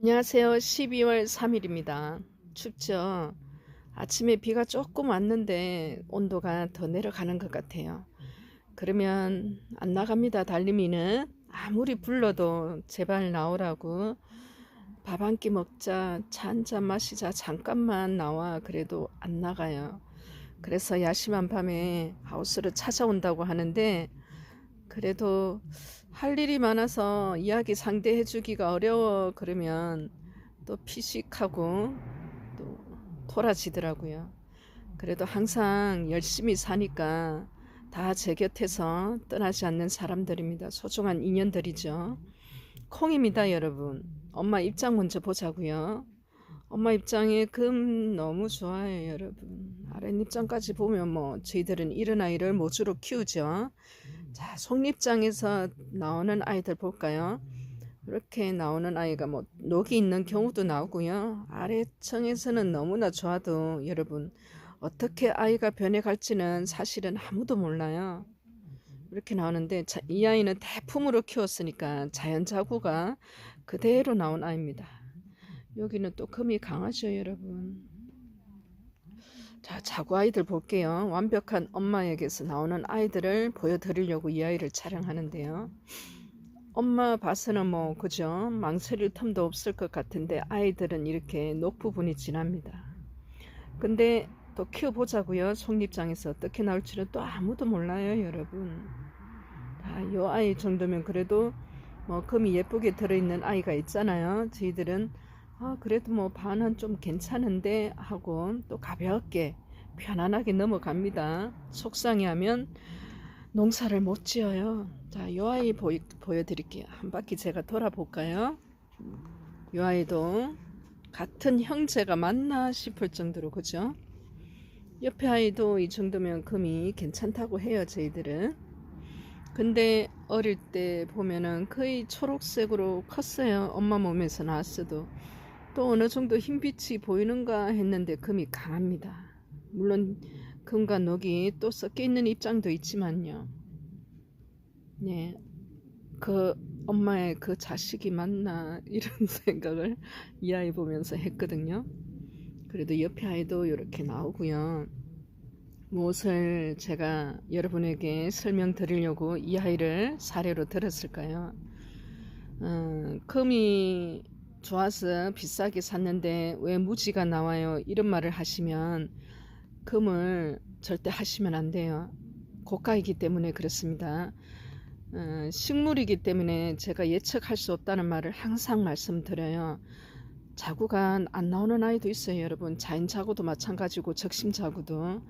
안녕하세요. 12월 3일입니다. 춥죠? 아침에 비가 조금 왔는데 온도가 더 내려가는 것 같아요. 그러면 안 나갑니다. 달림이는 아무리 불러도 제발 나오라고 밥 한 끼 먹자, 차 한 잔 마시자, 잠깐만 나와 그래도 안 나가요. 그래서 야심한 밤에 하우스를 찾아온다고 하는데 그래도 할 일이 많아서 이야기 상대해 주기가 어려워 그러면 또 피식하고 또 토라지더라고요. 그래도 항상 열심히 사니까 다 제 곁에서 떠나지 않는 사람들입니다. 소중한 인연들이죠. 콩입니다, 여러분. 엄마 입장 먼저 보자고요. 엄마 입장에 금 너무 좋아요, 여러분. 아랫 입장까지 보면 뭐 저희들은 이런 아이를 모주로 키우죠. 자, 속립장에서 나오는 아이들 볼까요? 이렇게 나오는 아이가 뭐 녹이 있는 경우도 나오고요. 아래층에서는 너무나 좋아도 여러분 어떻게 아이가 변해갈지는 사실은 아무도 몰라요. 이렇게 나오는데 자, 이 아이는 대품으로 키웠으니까 자연 자구가 그대로 나온 아이입니다. 여기는 또 금이 강하죠, 여러분. 자, 자구 아이들 볼게요. 완벽한 엄마에게서 나오는 아이들을 보여드리려고 이 아이를 촬영하는데요. 엄마 봐서는 뭐, 그죠? 망설일 틈도 없을 것 같은데 아이들은 이렇게 녹 부분이 진합니다. 근데 또 키워보자고요. 속립장에서 어떻게 나올지는 또 아무도 몰라요, 여러분. 자, 요 아이 정도면 그래도 뭐 금이 예쁘게 들어있는 아이가 있잖아요. 저희들은 아, 그래도 뭐 반은 좀 괜찮은데 하고 또 가볍게 편안하게 넘어갑니다. 속상해하면 농사를 못 지어요. 자, 요 아이 보이, 보여드릴게요. 한 바퀴 제가 돌아볼까요? 요 아이도 같은 형제가 맞나 싶을 정도로 그죠? 옆에 아이도 이 정도면 금이 괜찮다고 해요, 저희들은. 근데 어릴 때 보면은 거의 초록색으로 컸어요. 엄마 몸에서 나왔어도. 또 어느 정도 흰빛이 보이는가 했는데 금이 강합니다. 물론 금과 녹이 또 섞여 있는 입장도 있지만요. 네. 그 엄마의 그 자식이 맞나 이런 생각을 이 아이 보면서 했거든요. 그래도 옆에 아이도 이렇게 나오고요. 무엇을 제가 여러분에게 설명드리려고 이 아이를 사례로 들었을까요? 어, 금이 좋아서 비싸게 샀는데 왜 무지가 나와요? 이런 말을 하시면 금을 절대 하시면 안 돼요. 고가이기 때문에 그렇습니다. 어, 식물이기 때문에 제가 예측할 수 없다는 말을 항상 말씀드려요. 자구가 안 나오는 아이도 있어요, 여러분. 자연 자구도 마찬가지고 적심 자구도.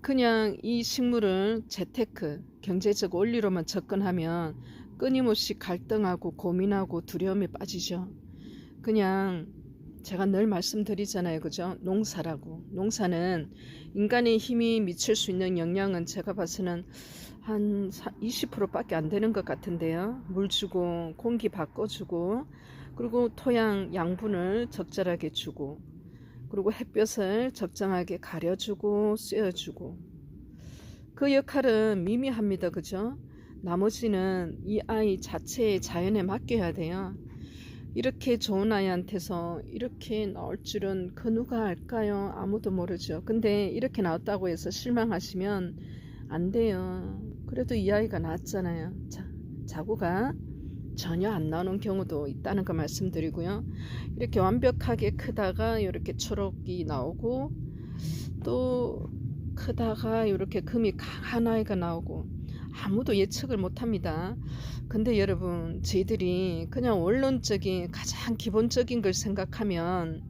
그냥 이 식물을 재테크, 경제적 원리로만 접근하면 끊임없이 갈등하고 고민하고 두려움에 빠지죠. 그냥 제가 늘 말씀드리잖아요. 그죠? 농사라고. 농사는 인간의 힘이 미칠 수 있는 영향은 제가 봐서는 한 20%밖에 안 되는 것 같은데요. 물 주고 공기 바꿔주고 그리고 토양 양분을 적절하게 주고 그리고 햇볕을 적정하게 가려주고 쐬어주고 그 역할은 미미합니다. 그죠? 나머지는 이 아이 자체의 자연에 맡겨야 돼요. 이렇게 좋은 아이한테서 이렇게 나올 줄은 그 누가 알까요? 아무도 모르죠. 근데 이렇게 나왔다고 해서 실망하시면 안 돼요. 그래도 이 아이가 나왔잖아요. 자, 자구가 전혀 안 나오는 경우도 있다는 거 말씀드리고요. 이렇게 완벽하게 크다가 이렇게 초록이 나오고 또 크다가 이렇게 금이 강한 아이가 나오고 아무도 예측을 못 합니다. 근데 여러분, 저희들이 그냥 원론적인 가장 기본적인 걸 생각하면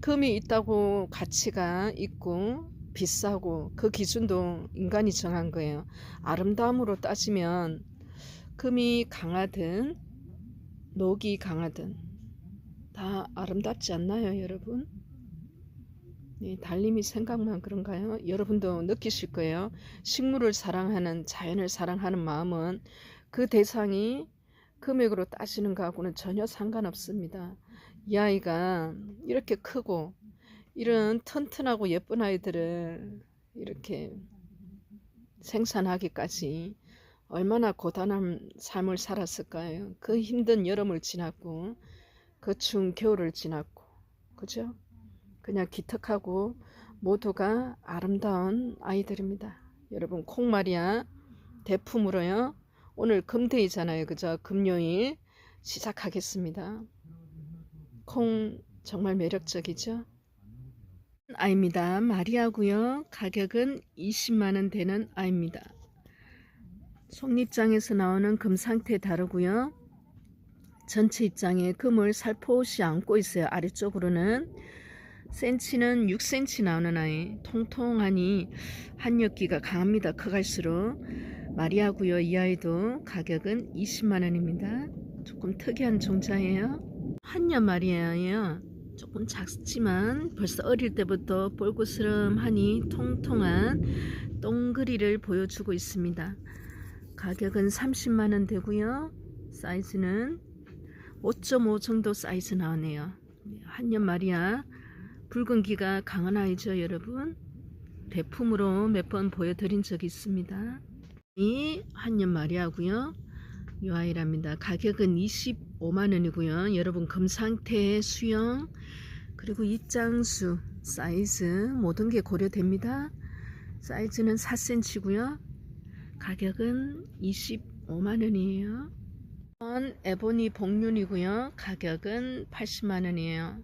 금이 있다고 가치가 있고 비싸고 그 기준도 인간이 정한 거예요. 아름다움으로 따지면 금이 강하든 녹이 강하든 다 아름답지 않나요, 여러분? 네, 달님이 생각만 그런가요? 여러분도 느끼실 거예요. 식물을 사랑하는, 자연을 사랑하는 마음은 그 대상이 금액으로 따지는 거하고는 전혀 상관없습니다. 이 아이가 이렇게 크고 이런 튼튼하고 예쁜 아이들을 이렇게 생산하기까지 얼마나 고단한 삶을 살았을까요? 그 힘든 여름을 지났고 그 추운 겨울을 지났고, 그죠? 그냥 기특하고 모두가 아름다운 아이들입니다. 여러분, 콩마리아 대품으로요. 오늘 금데이잖아요. 그죠? 금요일 시작하겠습니다. 콩 정말 매력적이죠? 아입니다. 마리아고요. 가격은 20만원 되는 아입니다. 속립장에서 나오는 금 상태 다르고요. 전체 입장에 금을 살포시 안고 있어요. 아래쪽으로는 센치는 6cm 나오는 아이 통통하니 한엽기가 강합니다. 커갈수록 마리아고요. 이 아이도 가격은 20만원입니다. 조금 특이한 종자예요. 한엽 마리아예요. 조금 작지만 벌써 어릴 때부터 볼고스름하니 통통한 똥그리를 보여주고 있습니다. 가격은 30만원 되고요. 사이즈는 5.5 정도 사이즈 나오네요. 한년 마리아 붉은 기가 강한 아이죠 여러분. 대품으로 몇 번 보여드린 적이 있습니다. 이 한년 마리아고요. 이 아이랍니다. 가격은 25만원이고요. 여러분 금상태 수영 그리고 입장수 사이즈 모든 게 고려됩니다. 사이즈는 4cm고요. 가격은 25만원이에요. 에보니 복륜이고요. 가격은 80만원이에요.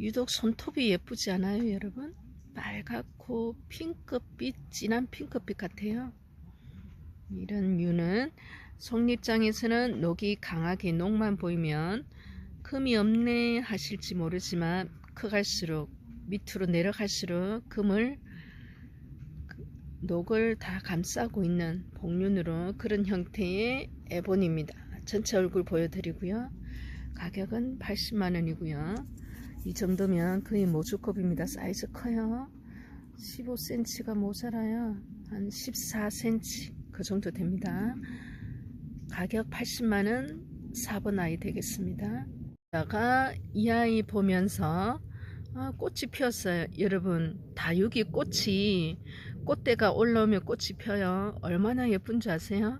유독 손톱이 예쁘지 않아요, 여러분? 빨갛고 핑크빛, 진한 핑크빛 같아요. 이런 뮤는 속립장에서는 녹이 강하게 녹만 보이면 금이 없네 하실지 모르지만 커갈수록 밑으로 내려갈수록 금을 녹을 다 감싸고 있는 복륜으로 그런 형태의 에본입니다. 전체 얼굴 보여드리고요. 가격은 80만원이고요. 이 정도면 거의 모주급입니다. 사이즈 커요. 15cm가 모자라요. 한 14cm 그 정도 됩니다. 가격 80만원 4번 아이 되겠습니다. 다가 이 아이 보면서 아, 꽃이 피었어요. 여러분 다육이 꽃이 꽃대가 올라오면 꽃이 펴요. 얼마나 예쁜 줄 아세요?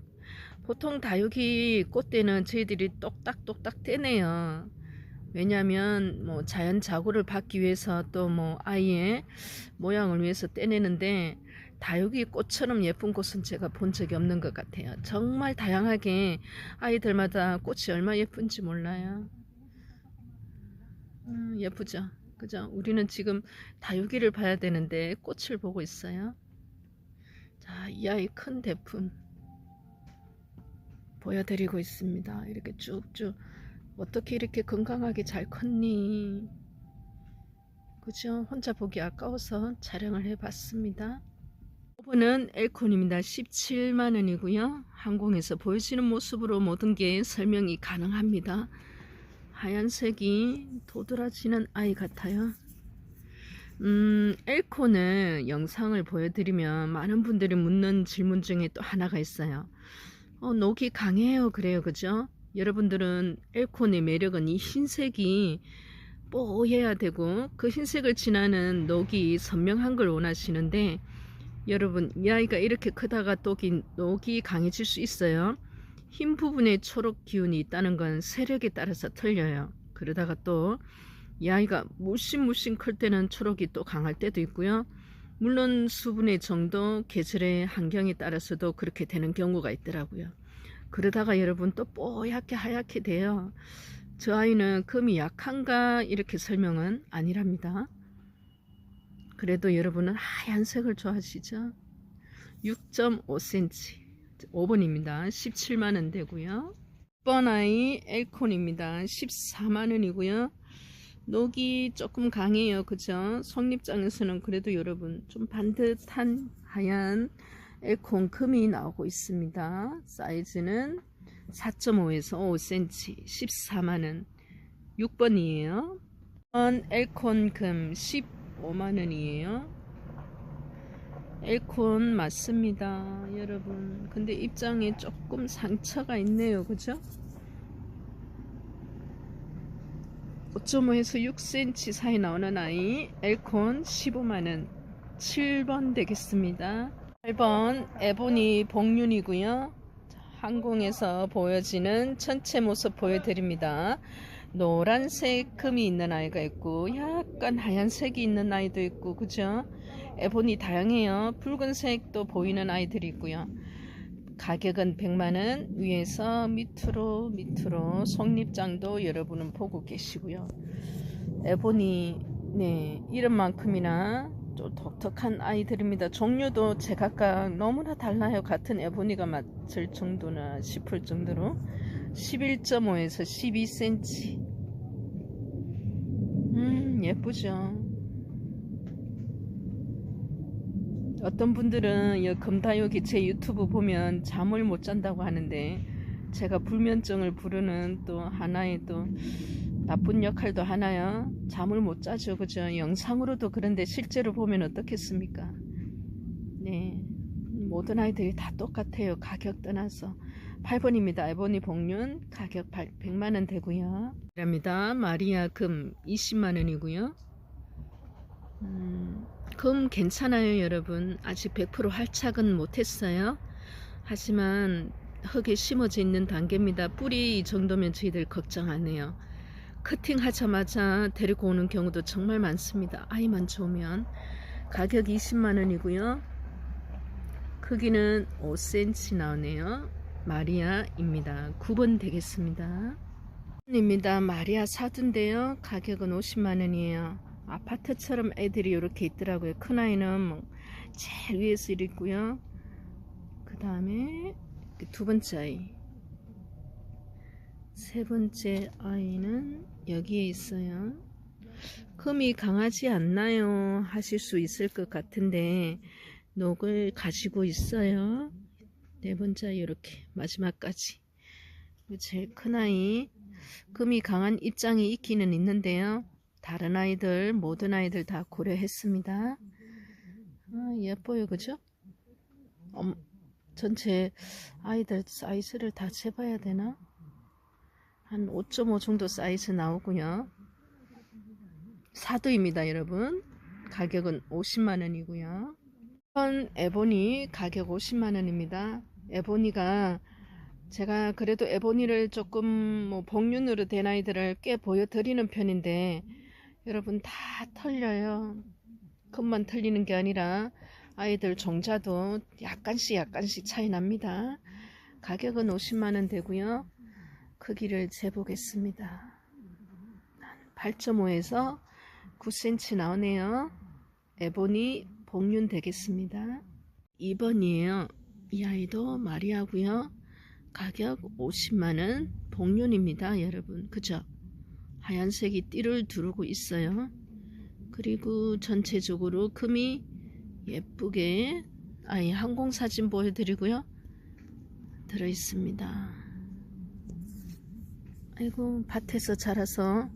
보통 다육이 꽃대는 저희들이 똑딱똑딱 떼네요. 왜냐하면 뭐 자연 자고를 받기 위해서 또 뭐 아이의 모양을 위해서 떼내는데 다육이 꽃처럼 예쁜 꽃은 제가 본 적이 없는 것 같아요. 정말 다양하게 아이들마다 꽃이 얼마 예쁜지 몰라요. 음, 예쁘죠? 그죠? 우리는 지금 다육이를 봐야 되는데 꽃을 보고 있어요. 자, 이 아이 큰 대품 보여드리고 있습니다. 이렇게 쭉쭉 어떻게 이렇게 건강하게 잘 컸니? 그죠? 혼자 보기 아까워서 촬영을 해봤습니다. 오븐은 엘콘입니다. 17만원이고요. 항공에서 보여지는 모습으로 모든 게 설명이 가능합니다. 하얀색이 도드라지는 아이 같아요. 음, 엘코는 영상을 보여드리면 많은 분들이 묻는 질문 중에 또 하나가 있어요. 어, 녹이 강해요. 그래요. 그죠? 여러분들은 엘콘의 매력은 이 흰색이 뽀해야 되고 그 흰색을 지나는 녹이 선명한 걸 원하시는데 여러분 이 아이가 이렇게 크다가 또 녹이 강해질 수 있어요. 흰 부분에 초록 기운이 있다는 건 세력에 따라서 틀려요. 그러다가 또 이 아이가 물씬물씬 클 때는 초록이 또 강할 때도 있고요. 물론 수분의 정도, 계절의 환경에 따라서도 그렇게 되는 경우가 있더라고요. 그러다가 여러분 또 뽀얗게 하얗게 돼요. 저 아이는 금이 약한가 이렇게 설명은 아니랍니다. 그래도 여러분은 하얀색을 좋아하시죠? 6.5cm 5번입니다. 17만원 되고요. 6번 아이 엘콘입니다. 14만원이고요. 녹이 조금 강해요. 그죠? 속립장에서는 그래도 여러분 좀 반듯한 하얀 엘콘 금이 나오고 있습니다. 사이즈는 4.5에서 5cm 14만원 6번이에요. 엘콘 금 15만원이에요. 엘콘 맞습니다. 여러분. 근데 입장에 조금 상처가 있네요. 그죠? 5.5에서 6cm 사이 나오는 아이 엘콘 15만원 7번 되겠습니다. 8번 에보니 복륜이고요. 항공에서 보여지는 천체 모습 보여드립니다. 노란색 금이 있는 아이가 있고 약간 하얀색이 있는 아이도 있고 그죠? 에보니 다양해요. 붉은색도 보이는 아이들이 있고요. 가격은 100만원 위에서 밑으로 밑으로 속립장도 여러분은 보고 계시고요. 에보니 네 이름만큼이나 좀 독특한 아이들입니다. 종류도 제각각 너무나 달라요. 같은 에보니가 맞을 정도나 싶을 정도로 11.5에서 12cm. 음 예쁘죠. 어떤 분들은 이 금다육이 제 유튜브 보면 잠을 못 잔다고 하는데 제가 불면증을 부르는 또 하나의 또 나쁜 역할도 하나요. 잠을 못 자죠. 그죠? 영상으로도 그런데 실제로 보면 어떻겠습니까? 네. 모든 아이들이 다 똑같아요. 가격 떠나서. 8번입니다. 에보니 복륜 가격 100만원 되고요.랍니다. 마리아 금 20만원이고요. 음, 금 괜찮아요, 여러분. 아직 100% 활착은 못했어요. 하지만 흙에 심어져 있는 단계입니다. 뿌리 이 정도면 저희들 걱정 안 해요. 커팅 하자마자 데리고 오는 경우도 정말 많습니다. 아이만 좋으면. 가격 20만원이고요. 크기는 5cm 나오네요. 마리아입니다. 9번 되겠습니다. 입니다. 마리아 사두인데요. 가격은 50만원이에요. 아파트처럼 애들이 이렇게 있더라고요. 큰 아이는 뭐 제일 위에서 있고요. 그 다음에 두 번째 아이. 세 번째 아이는 여기에 있어요. 금이 강하지 않나요? 하실 수 있을 것 같은데 녹을 가지고 있어요. 네 번째 이렇게 마지막까지. 제일 큰 아이 금이 강한 입장이 있기는 있는데요. 다른 아이들 모든 아이들 다 고려했습니다. 아, 예뻐요, 그죠? 엄, 전체 아이들 사이즈를 다 재봐야 되나? 한 5.5 정도 사이즈 나오고요. 사도입니다, 여러분. 가격은 50만 원이고요. 이번 에보니 가격 50만 원입니다. 에보니가 제가 그래도 에보니를 조금 뭐 복륜으로 된 아이들을 꽤 보여드리는 편인데 여러분 다 털려요. 금만 털리는 게 아니라 아이들 종자도 약간씩 약간씩 차이 납니다. 가격은 50만원 되고요. 크기를 재보겠습니다. 8.5에서 9cm 나오네요. 에보니 복륜 되겠습니다. 2번이에요. 이 아이도 마리아고요. 가격 50만원 복륜입니다. 여러분 그죠? 하얀색이 띠를 두르고 있어요. 그리고 전체적으로 금이 예쁘게 아예 항공사진 보여드리고요. 들어있습니다. 아이고 밭에서 자라서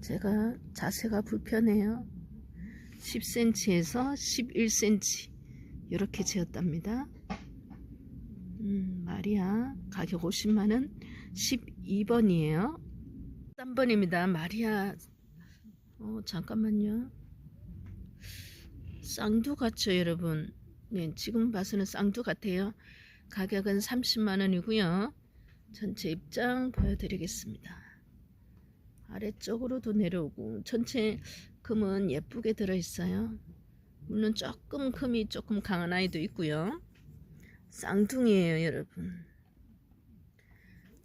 제가 자세가 불편해요. 10cm에서 11cm 이렇게 재었답니다. 음, 마리아 가격 50만원 12번이에요. 3번입니다. 마리아 어, 잠깐만요. 쌍두 같죠 여러분? 네, 지금 봐서는 쌍두 같아요. 가격은 30만원이고요 전체 입장 보여드리겠습니다. 아래쪽으로도 내려오고 전체 금은 예쁘게 들어있어요. 물론 조금 금이 조금 강한 아이도 있고요. 쌍둥이에요 여러분.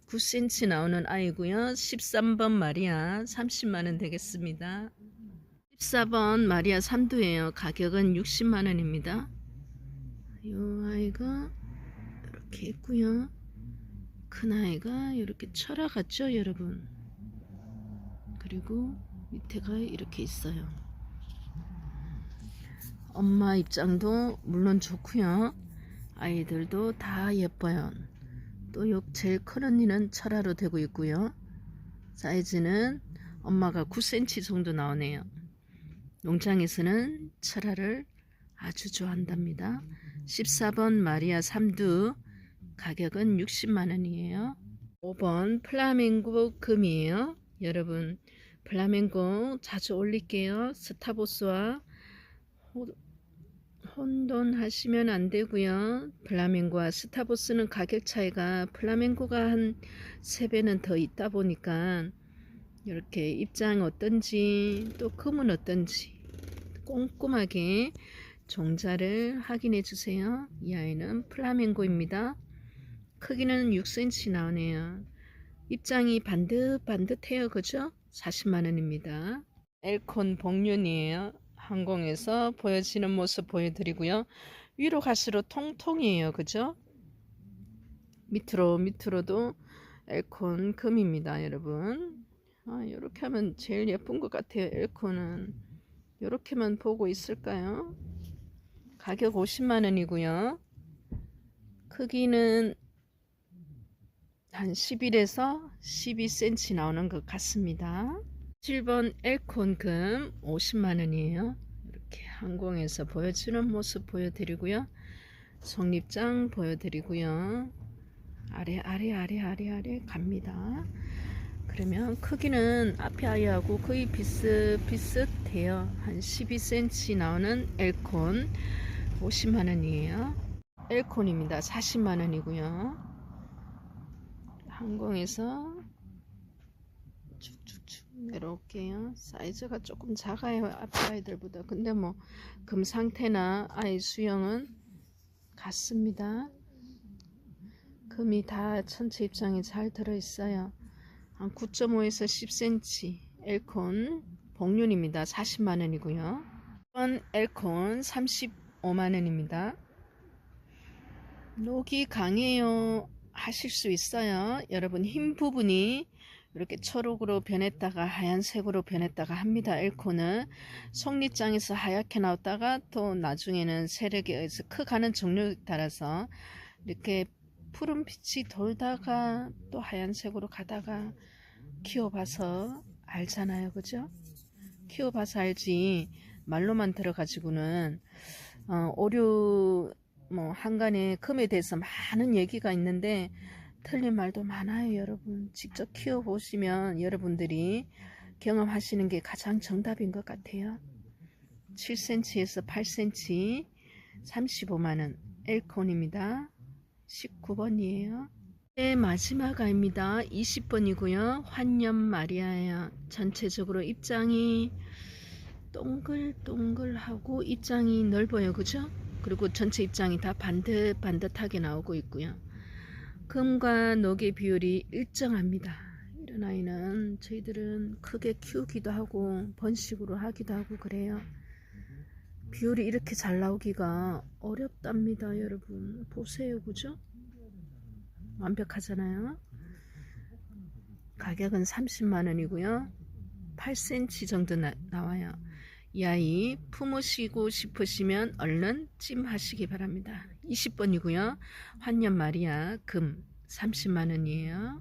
9cm 나오는 아이고요. 13번 마리아 30만원 되겠습니다. 14번 마리아 3두예요. 가격은 60만원입니다. 이 아이가 이렇게 있고요 큰 아이가 이렇게 철화 같죠 여러분 그리고 밑에가 이렇게 있어요 엄마 입장도 물론 좋고요 아이들도 다 예뻐요. 또 요 제일 큰 언니는 철화로 되고 있고요. 사이즈는 엄마가 9cm 정도 나오네요. 농장에서는 철화를 아주 좋아한답니다. 14번 마리아 삼두 가격은 60만원이에요. 5번 플라멩고 금이에요. 여러분 플라멩고 자주 올릴게요. 스타보스와 혼돈 하시면 안 되고요. 플라멩고와 스타보스는 가격 차이가 플라멩고가 한 3배는 더 있다 보니까 이렇게 입장 어떤지 또 금은 어떤지 꼼꼼하게 종자를 확인해 주세요. 이 아이는 플라멩고입니다. 크기는 6cm 나오네요. 입장이 반듯반듯해요. 그죠? 40만원입니다. 엘콘 복륜이에요. 항공에서 보여지는 모습 보여드리고요. 위로 갈수록 통통이에요. 그죠? 밑으로 밑으로도 엘콘 금입니다. 여러분. 아, 이렇게 하면 제일 예쁜 것 같아요. 엘콘은. 이렇게만 보고 있을까요? 가격 50만원이고요. 크기는 한 11에서 12cm 나오는 것 같습니다. 7번 엘콘금 50만원이에요. 이렇게 항공에서 보여주는 모습 보여드리고요. 속립장 보여드리고요. 아래 아래 아래 아래 아래 갑니다. 그러면 크기는 앞에 아이하고 거의 비슷비슷해요. 한 12cm 나오는 엘콘 50만원이에요. 엘콘입니다. 40만원이고요. 항공에서 쭉쭉쭉 내려올게요. 사이즈가 조금 작아요. 앞에 아이들보다. 근데 뭐 금 상태나 아이 수영은 같습니다. 금이 다 전체 입장에 잘 들어있어요. 한 9.5에서 10cm 엘콘 복륜입니다. 40만원이고요. 이번 엘콘 35만원입니다. 녹이 강해요 하실 수 있어요. 여러분 흰 부분이 이렇게 초록으로 변했다가 하얀색으로 변했다가 합니다. 엘코는 속립장에서 하얗게 나왔다가 또 나중에는 세력에 의해서 커가는 종류에 따라서 이렇게 푸른 빛이 돌다가 또 하얀색으로 가다가 키워봐서 알잖아요. 그죠? 키워봐서 알지 말로만 들어가지고는 어, 오류 뭐 한간에 금에 대해서 많은 얘기가 있는데 틀린 말도 많아요 여러분. 직접 키워보시면 여러분들이 경험하시는 게 가장 정답인 것 같아요. 7cm에서 8cm 35만원. 엘콘입니다. 19번이에요. 네, 마지막 아입니다. 20번이고요. 환년 마리아야 전체적으로 입장이 동글동글하고 입장이 넓어요. 그죠 그리고 전체 입장이 다 반듯 반듯하게 나오고 있고요 금과 녹의 비율이 일정합니다. 이런 아이는 저희들은 크게 키우기도 하고 번식으로 하기도 하고 그래요. 비율이 이렇게 잘 나오기가 어렵답니다. 여러분 보세요. 그죠? 완벽하잖아요. 가격은 30만원이고요. 8cm 정도 나, 나와요. 이 아이 품으시고 싶으시면 얼른 찜하시기 바랍니다. 20번이고요. 환년 마리아 금 30만원이에요.